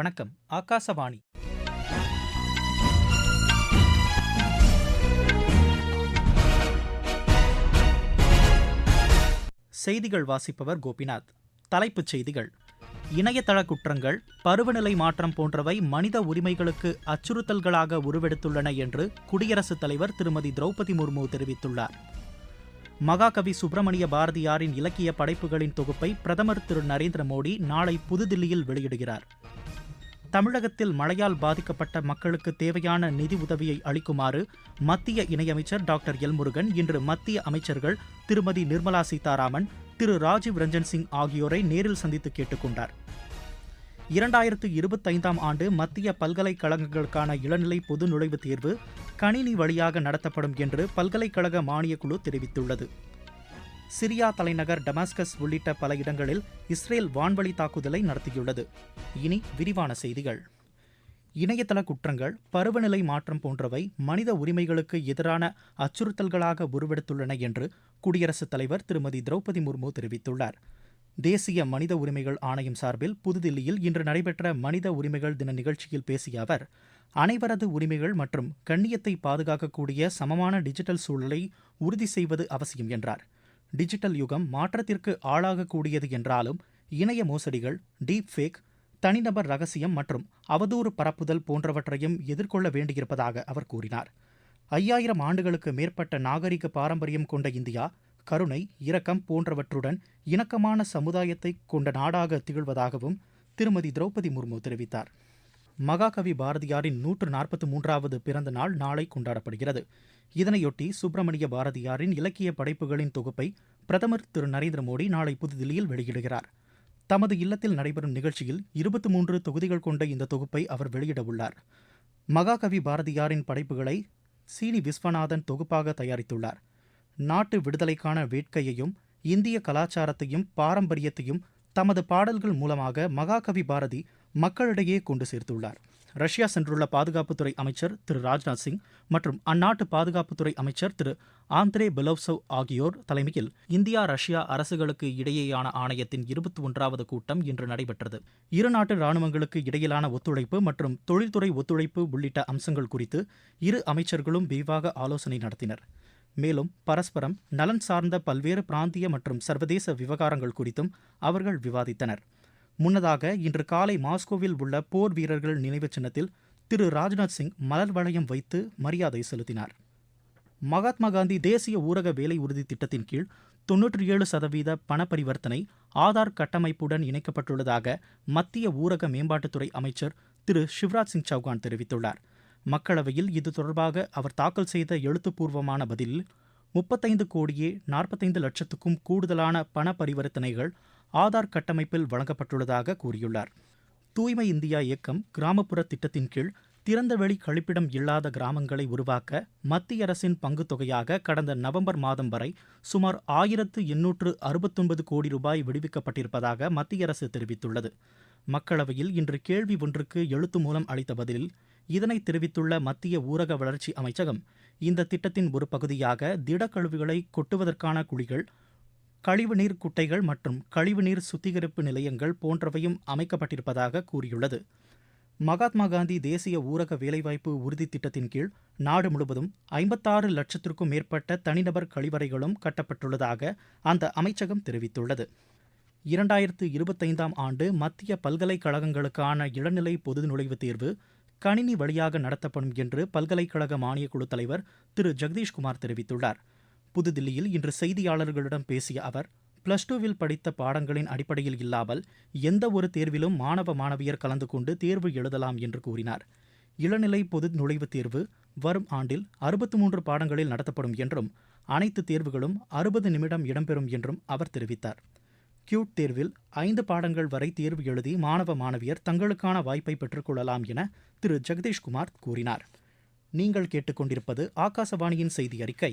வணக்கம் ஆகாசவாணி. செய்திகள் வாசிப்பவர் கோபிநாத். தலைப்புச் செய்திகள். இணையதள குற்றங்கள் பருவநிலை மாற்றம் போன்றவை மனித உரிமைகளுக்கு அச்சுறுத்தல்களாக உருவெடுத்துள்ளன என்று குடியரசுத் தலைவர் திருமதி திரௌபதி முர்மு தெரிவித்துள்ளார். மகாகவி சுப்பிரமணிய பாரதியாரின் இலக்கிய படைப்புகளின் தொகுப்பை பிரதமர் திரு நரேந்திர மோடி நாளை புதுதில்லியில் வெளியிடுகிறார். தமிழகத்தில் மழையால் பாதிக்கப்பட்ட மக்களுக்கு தேவையான நிதி உதவியை அளிக்குமாறு மத்திய இணையமைச்சர் டாக்டர் எல் முருகன் இன்று மத்திய அமைச்சர்கள் திருமதி நிர்மலா சீதாராமன் திரு ராஜீவ் ரஞ்சன் சிங் ஆகியோரை நேரில் சந்தித்து கேட்டுக்கொண்டார் இரண்டாயிரத்து இருபத்தைந்தாம் ஆண்டு மத்திய பல்கலைக்கழகங்களுக்கான இளநிலை பொது நுழைவுத் தேர்வு கணினி வழியாக நடத்தப்படும் என்று பல்கலைக்கழக மானியக்குழு தெரிவித்துள்ளது. சிரியா தலைநகர் டமாஸ்கஸ் உள்ளிட்ட பல இடங்களில் இஸ்ரேல் வான்வழி தாக்குதலை நடத்தியுள்ளது. இனி விரிவான செய்திகள். இணையதள குற்றங்கள் பருவநிலை மாற்றம் போன்றவை மனித உரிமைகளுக்கு எதிரான அச்சுறுத்தல்களாக உருவெடுத்துள்ளன என்று குடியரசுத் தலைவர் திருமதி திரௌபதி முர்மு தெரிவித்துள்ளார். தேசிய மனித உரிமைகள் ஆணையம் சார்பில் புதுதில்லியில் இன்று நடைபெற்ற மனித உரிமைகள் தின நிகழ்ச்சியில் பேசிய அவர் அனைவரது உரிமைகள் மற்றும் கண்ணியத்தை பாதுகாக்கக்கூடிய சமமான டிஜிட்டல் சூழலை உறுதி செய்வது அவசியம் என்றார். டிஜிட்டல் யுகம் மாற்றத்திற்கு ஆளாகக்கூடியது என்றாலும் இணைய மோசடிகள் டீப் ஃபேக் தனிநபர் ரகசியம் மற்றும் அவதூறு பரப்புதல் போன்றவற்றையும் எதிர்கொள்ள வேண்டியிருப்பதாக அவர் கூறினார். ஐயாயிரம் ஆண்டுகளுக்கு மேற்பட்ட நாகரிக பாரம்பரியம் கொண்ட இந்தியா கருணை இரக்கம் போன்றவற்றுடன் இணக்கமான சமுதாயத்தை கொண்ட நாடாக திகழ்வதாகவும் திருமதி திரௌபதி முர்மு தெரிவித்தார். மகாகவி பாரதியாரின் நூற்று நாற்பத்தி மூன்றாவது பிறந்த நாள் நாளை கொண்டாடப்படுகிறது. இதனையொட்டி சுப்பிரமணிய பாரதியாரின் இலக்கிய படைப்புகளின் தொகுப்பை பிரதமர் திரு நரேந்திர மோடி நாளை புதுதில்லியில் வெளியிடுகிறார். தமது இல்லத்தில் நடைபெறும் நிகழ்ச்சியில் இருபத்தி மூன்று தொகுதிகள் கொண்ட இந்த தொகுப்பை அவர் வெளியிட உள்ளார். மகாகவி பாரதியாரின் படைப்புகளை சீனி விஸ்வநாதன் தொகுப்பாக தயாரித்துள்ளார். நாட்டு விடுதலைக்கான வேட்கையையும் இந்திய கலாச்சாரத்தையும் பாரம்பரியத்தையும் தமது பாடல்கள் மூலமாக மகாகவி பாரதி மக்களிடையே கொண்டு சேர்த்துள்ளார். ரஷ்யா சென்றுள்ள பாதுகாப்புத்துறை அமைச்சர் திரு ராஜ்நாத் சிங் மற்றும் அந்நாட்டு பாதுகாப்புத்துறை அமைச்சர் திரு ஆந்திரே பெலோவ்சவ் ஆகியோர் தலைமையில் இந்தியா ரஷ்யா அரசுகளுக்கு இடையேயான ஆணையத்தின் இருபத்தி ஒன்றாவது கூட்டம் இன்று நடைபெற்றது. இரு நாட்டு ராணுவங்களுக்கு இடையிலான ஒத்துழைப்பு மற்றும் தொழில்துறை ஒத்துழைப்பு உள்ளிட்ட அம்சங்கள் குறித்து இரு அமைச்சர்களும் விரிவாக ஆலோசனை நடத்தினர். மேலும் பரஸ்பரம் நலன் சார்ந்த பல்வேறு பிராந்திய மற்றும் சர்வதேச விவகாரங்கள் குறித்தும் அவர்கள் விவாதித்தனர். முன்னதாக இன்று காலை மாஸ்கோவில் உள்ள போர் வீரர்கள் நினைவு சின்னத்தில் திரு ராஜ்நாத் சிங் மலர் வளையம் வைத்து மரியாதை செலுத்தினார். மகாத்மா காந்தி தேசிய ஊரக வேலை உறுதி திட்டத்தின் கீழ் தொன்னூற்றி ஏழு சதவீத பண பரிவர்த்தனை ஆதார் கட்டமைப்புடன் இணைக்கப்பட்டுள்ளதாக மத்திய ஊரக மேம்பாட்டுத்துறை அமைச்சர் திரு சிவராஜ் சிங் சௌகான் தெரிவித்துள்ளார். மக்களவையில் இது தொடர்பாக அவர் தாக்கல் செய்த எழுத்துப்பூர்வமான பதிலில் முப்பத்தைந்து கோடியே நாற்பத்தைந்து லட்சத்துக்கும் கூடுதலான பண பரிவர்த்தனைகள் ஆதார் கட்டமைப்பில் வழங்கப்பட்டுள்ளதாக கூறியுள்ளார். தூய்மை இந்தியா இயக்கம் கிராமப்புற திட்டத்தின் கீழ் திறந்தவெளி கழிப்பிடம் இல்லாத கிராமங்களை உருவாக்க மத்திய அரசின் பங்கு தொகையாக கடந்த நவம்பர் மாதம் வரை சுமார் ஆயிரத்து எண்ணூற்று அறுபத்தொன்பது கோடி ரூபாய் விடுவிக்கப்பட்டிருப்பதாக மத்திய அரசு தெரிவித்துள்ளது. மக்களவையில் இன்று கேள்வி ஒன்றுக்கு எழுத்து மூலம் அளித்த பதிலில் இதனை தெரிவித்துள்ள மத்திய ஊரக வளர்ச்சி அமைச்சகம் இந்த திட்டத்தின் ஒரு பகுதியாக திடக்கழிவுகளை கொட்டுவதற்கான குழிகள் கழிவுநீர் குட்டைகள் மற்றும் கழிவுநீர் சுத்திகரிப்பு நிலையங்கள் போன்றவையும் அமைக்கப்பட்டிருப்பதாக கூறியுள்ளது. மகாத்மா காந்தி தேசிய ஊரக வேலைவாய்ப்பு உறுதி திட்டத்தின் கீழ் நாடு முழுவதும் ஐம்பத்தாறு லட்சத்திற்கும் மேற்பட்ட தனிநபர் கழிவறைகளும் கட்டப்பட்டுள்ளதாக அந்த அமைச்சகம் தெரிவித்துள்ளது. இரண்டாயிரத்து இருபத்தைந்தாம் ஆண்டு மத்திய பல்கலைக்கழகங்களுக்கான இளநிலை பொது நுழைவுத் தேர்வு கணினி வழியாக நடத்தப்படும் என்று பல்கலைக்கழக மானியக்குழு தலைவர் திரு. ஜெகதீஷ்குமார் தெரிவித்துள்ளார். புதுதில்லியில் இன்று செய்தியாளர்களிடம் பேசிய அவர் பிளஸ் டூவில் படித்த பாடங்களின் அடிப்படையில் இல்லாமல் எந்த ஒரு தேர்விலும் மாணவ மாணவியர் கலந்து கொண்டு தேர்வு எழுதலாம் என்று கூறினார். இளநிலை பொது நுழைவுத் தேர்வு வரும் ஆண்டில் அறுபத்து மூன்று பாடங்களில் நடத்தப்படும் என்றும் அனைத்து தேர்வுகளும் அறுபது நிமிடம் இடம்பெறும் என்றும் அவர் தெரிவித்தார். கியூட் தேர்வில் ஐந்து பாடங்கள் வரை தேர்வு எழுதி மாணவ மாணவியர் தங்களுக்கான வாய்ப்பை பெற்றுக்கொள்ளலாம் என திரு. ஜெகதீஷ்குமார் கூறினார். நீங்கள் கேட்டுக்கொண்டிருப்பது ஆகாசவாணியின் செய்தி அறிக்கை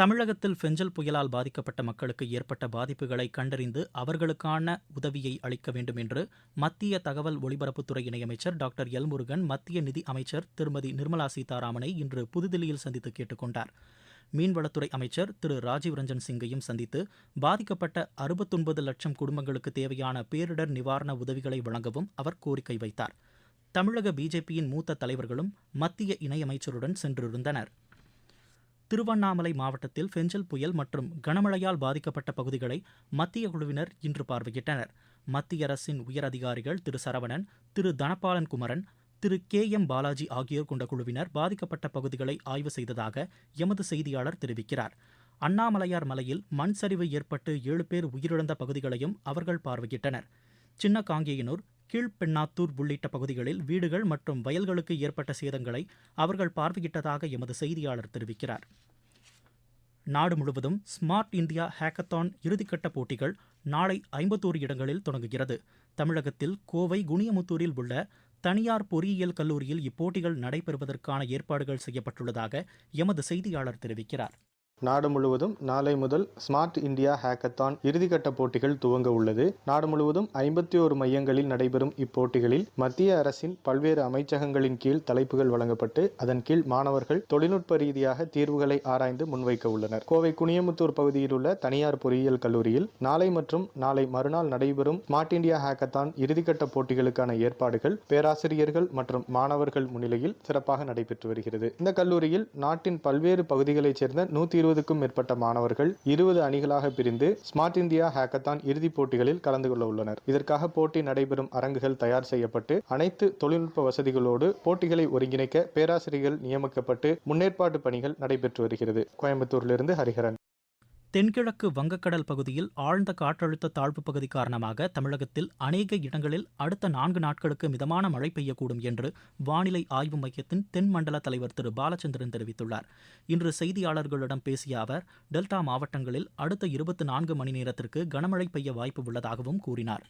தமிழகத்தில் ஃபெஞ்சல் புயலால் பாதிக்கப்பட்ட மக்களுக்கு ஏற்பட்ட பாதிப்புகளை கண்டறிந்து அவர்களுக்கான உதவியை அளிக்க வேண்டும் என்று மத்திய தகவல் ஒலிபரப்புத்துறை இணையமைச்சர் டாக்டர் எல் முருகன் மத்திய நிதி அமைச்சர் திருமதி நிர்மலா சீதாராமனை இன்று புதுதில்லியில் சந்தித்து கேட்டுக்கொண்டார் மீன்வளத்துறை அமைச்சர் திரு ராஜீவ் ரஞ்சன் சிங்கையும் சந்தித்து பாதிக்கப்பட்ட அறுபத்தொன்பது லட்சம் குடும்பங்களுக்கு தேவையான பேரிடர் நிவாரண உதவிகளை வழங்கவும் அவர் கோரிக்கை வைத்தார். தமிழக பிஜேபியின் மூத்த தலைவர்களும் மத்திய இணையமைச்சருடன் சென்றிருந்தனர். திருவண்ணாமலை மாவட்டத்தில் ஃபெஞ்சல் புயல் மற்றும் கனமழையால் பாதிக்கப்பட்ட பகுதிகளை மத்திய குழுவினர் இன்று பார்வையிட்டனர். மத்திய அரசின் உயர் அதிகாரிகள் திரு சரவணன் திரு தனபாலன் குமரன் திரு கே எம் பாலாஜி ஆகியோர் கொண்ட குழுவினர் பாதிக்கப்பட்ட பகுதிகளை ஆய்வு செய்ததாக எமது செய்தியாளர் தெரிவிக்கிறார். அண்ணாமலையார் மலையில் மண் சரிவு ஏற்பட்டு ஏழு பேர் உயிரிழந்த பகுதிகளையும் அவர்கள் பார்வையிட்டனர். சின்ன காங்கேயனூர் கீழ்பெண்ணாத்தூர் உள்ளிட்ட பகுதிகளில் வீடுகள் மற்றும் வயல்களுக்கு ஏற்பட்ட சேதங்களை அவர்கள் பார்வையிட்டதாக எமது செய்தியாளர் தெரிவிக்கிறார். நாடு முழுவதும் ஸ்மார்ட் இந்தியா ஹேக்கத்தான் இறுதிக்கட்ட போட்டிகள் நாளை ஐம்பத்தோரு இடங்களில் தொடங்குகிறது. தமிழகத்தில் கோவை குனியமுத்தூரில் உள்ள தனியார் பொறியியல் கல்லூரியில் இப்போட்டிகள் நடைபெறுவதற்கான ஏற்பாடுகள் செய்யப்பட்டுள்ளதாக எமது செய்தியாளர் தெரிவிக்கிறார். நாடு முழுவதும் நாளை முதல் ஸ்மார்ட் இந்தியா ஹேக்கத்தான் இறுதிக்கட்ட போட்டிகள் துவங்க உள்ளது. நாடு முழுவதும் ஐம்பத்தி ஒரு மையங்களில் நடைபெறும் இப்போட்டிகளில் மத்திய அரசின் பல்வேறு அமைச்சகங்களின் கீழ் தலைப்புகள் வழங்கப்பட்டு அதன் கீழ் மாணவர்கள் தொழில்நுட்ப ரீதியாக தீர்வுகளை ஆராய்ந்து முன்வைக்க உள்ளனர். கோவை குனியமுத்தூர் பகுதியில் உள்ள தனியார் பொறியியல் கல்லூரியில் நாளை மற்றும் நாளை மறுநாள் நடைபெறும் ஸ்மார்ட் இந்தியா ஹேக்கத்தான் இறுதிக்கட்ட போட்டிகளுக்கான ஏற்பாடுகள் பேராசிரியர்கள் மற்றும் மாணவர்கள் முன்னிலையில் சிறப்பாக நடைபெற்று வருகிறது. இந்த கல்லூரியில் நாட்டின் பல்வேறு பகுதிகளைச் சேர்ந்த நூத்தி இருபதுக்கும் மேற்பட்ட மாணவர்கள் இருபது அணிகளாக பிரிந்து ஸ்மார்ட் இந்தியா ஹேக்கத்தான் இறுதிப் போட்டிகளில் கலந்து கொள்ள உள்ளனர். இதற்காக போட்டி நடைபெறும் அரங்குகள் தயார் செய்யப்பட்டு அனைத்து தொழில்நுட்ப வசதிகளோடு போட்டிகளை ஒருங்கிணைக்க பேராசிரியர்கள் நியமிக்கப்பட்டு முன்னேற்பாட்டு பணிகள் நடைபெற்று வருகிறது. கோயம்புத்தூரிலிருந்து ஹரிஹரன். தென்கிழக்கு வங்கக்கடல் பகுதியில் ஆழ்ந்த காற்றழுத்த தாழ்வு பகுதி காரணமாக தமிழகத்தில் அநேக இடங்களில் அடுத்த நான்கு நாட்களுக்கு மிதமான மழை பெய்யக்கூடும் என்று வானிலை ஆய்வு மையத்தின் தென்மண்டல தலைவர் திரு. பாலச்சந்திரன் தெரிவித்துள்ளார். இன்று செய்தியாளர்களிடம் பேசிய அவர் டெல்டா மாவட்டங்களில் அடுத்த இருபத்தி நான்கு மணி நேரத்திற்கு கனமழை பெய்ய வாய்ப்பு உள்ளதாகவும் கூறினார்.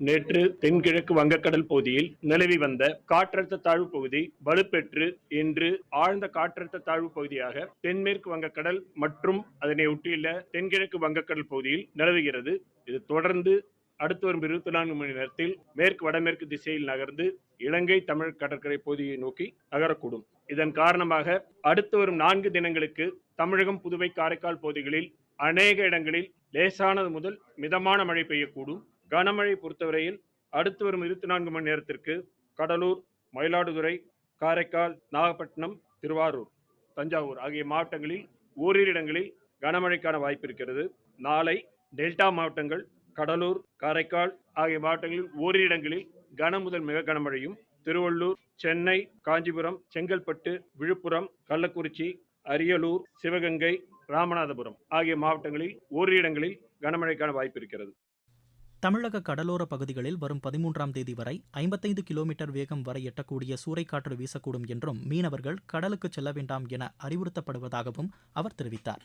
நேற்று தென்கிழக்கு வங்கக்கடல் பகுதியில் நிலவி வந்த காற்றழுத்த தாழ்வு பகுதி வலுப்பெற்று இன்று ஆழ்ந்த காற்றழுத்த தாழ்வு பகுதியாக தென்மேற்கு வங்கக்கடல் மற்றும் அதனை ஒட்டியுள்ள தென்கிழக்கு வங்கக்கடல் பகுதியில் நிலவுகிறது. இது தொடர்ந்து அடுத்து வரும் இருபத்தி நான்கு மணி நேரத்தில் மேற்கு வடமேற்கு திசையில் நகர்ந்து இலங்கை தமிழ் கடற்கரை பகுதியை நோக்கி நகரக்கூடும். இதன் காரணமாக அடுத்து வரும் நான்கு தினங்களுக்கு தமிழகம் புதுவை காரைக்கால் பகுதிகளில் அநேக இடங்களில் லேசானது முதல் மிதமான மழை பெய்யக்கூடும். கனமழை பொறுத்தவரையில் அடுத்து வரும் இருபத்தி நான்கு மணி நேரத்திற்கு கடலூர் மயிலாடுதுறை காரைக்கால் நாகப்பட்டினம் திருவாரூர் தஞ்சாவூர் ஆகிய மாவட்டங்களில் ஓரிரு இடங்களில் கனமழைக்கான வாய்ப்பு இருக்கிறது. நாளை டெல்டா மாவட்டங்கள் கடலூர் காரைக்கால் ஆகிய மாவட்டங்களில் ஓரிரு இடங்களில் கன முதல் மிக கனமழையும் திருவள்ளூர் சென்னை காஞ்சிபுரம் செங்கல்பட்டு விழுப்புரம் கள்ளக்குறிச்சி அரியலூர் சிவகங்கை ராமநாதபுரம் ஆகிய மாவட்டங்களில் ஓரிரு இடங்களில் கனமழைக்கான வாய்ப்பு இருக்கிறது. தமிழக கடலோர பகுதிகளில் வரும் பதிமூன்றாம் தேதி வரை ஐம்பத்தைந்து கிலோமீட்டர் வேகம் வரை எட்டக்கூடிய சூறைக்காற்று வீசக்கூடும் என்றும் மீனவர்கள் கடலுக்கு செல்ல வேண்டாம் என அறிவுறுத்தப்படுவதாகவும் அவர் தெரிவித்தார்.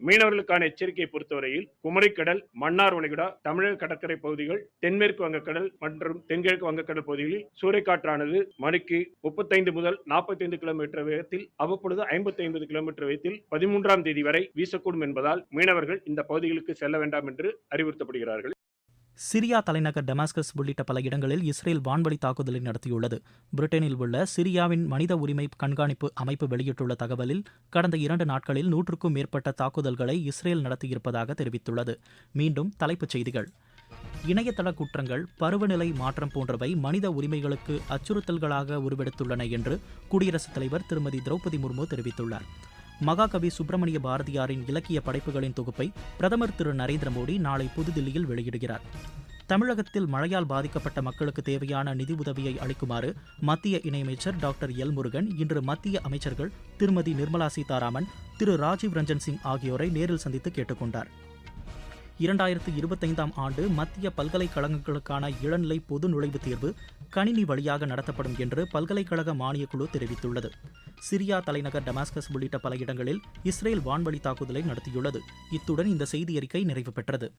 மீனவர்களுக்கான எச்சரிக்கையை பொறுத்தவரையில் குமரிக்கடல் மன்னார் வளைகுடா தமிழக கடற்கரை பகுதிகள் தென்மேற்கு வங்கக்கடல் மற்றும் தென்கிழக்கு வங்கக்கடல் பகுதிகளில் சூறைக்காற்றானது மணிக்கு முப்பத்தைந்து முதல் நாற்பத்தைந்து கிலோமீட்டர் வேகத்தில் அவ்வப்பொழுது ஐம்பத்தி ஐம்பது கிலோமீட்டர் வேகத்தில் பதிமூன்றாம் தேதி வரை வீசக்கூடும் என்பதால் மீனவர்கள் இந்த பகுதிகளுக்கு செல்ல வேண்டாம் என்று அறிவுறுத்தப்படுகிறார்கள். சிரியா தலைநகர் டெமாஸ்கஸ் உள்ளிட்ட பல இடங்களில் இஸ்ரேல் வான்வழி தாக்குதலை நடத்தியுள்ளது. பிரிட்டனில் உள்ள சிரியாவின் மனித உரிமை கண்காணிப்பு அமைப்பு வெளியிட்டுள்ள தகவலில் கடந்த இரண்டு நாட்களில் நூற்றுக்கும் மேற்பட்ட தாக்குதல்களை இஸ்ரேல் நடத்தியிருப்பதாக தெரிவித்துள்ளது. மீண்டும் தலைப்புச் செய்திகள். இணையதள குற்றங்கள் பருவநிலை மாற்றம் போன்றவை மனித உரிமைகளுக்கு அச்சுறுத்தல்களாக உருவெடுத்துள்ளன என்று குடியரசுத் தலைவர் திருமதி திரௌபதி முர்மு தெரிவித்துள்ளார். மகாகவி சுப்பிரமணிய பாரதியாரின் இலக்கிய படைப்புகளின் தொகுப்பை பிரதமர் திரு நரேந்திர மோடி நாளை புதுதில்லியில் வெளியிடுகிறார். தமிழகத்தில் மழையால் பாதிக்கப்பட்ட மக்களுக்கு தேவையான நிதி உதவியை அளிக்குமாறு மத்திய இணையமைச்சர் டாக்டர் எல் முருகன் இன்று மத்திய அமைச்சர்கள் திருமதி நிர்மலா சீதாராமன் திரு ராஜீவ் ரஞ்சன் சிங் ஆகியோரை நேரில் சந்தித்து கேட்டுக்கொண்டார். இரண்டாயிரத்து இருபத்தைந்தாம் ஆண்டு மத்திய பல்கலைக்கழகங்களுக்கான இளநிலை பொது நுழைவுத் தேர்வு கணினி வழியாக நடத்தப்படும் என்று பல்கலைக்கழக மானியக்குழு தெரிவித்துள்ளது. சிரியா தலைநகர் டமாஸ்கஸ் உள்ளிட்ட பல இடங்களில் இஸ்ரேல் வான்வழி தாக்குதலை நடத்தியுள்ளது. இத்துடன் இந்த செய்தி அறிக்கை நிறைவு பெற்றது.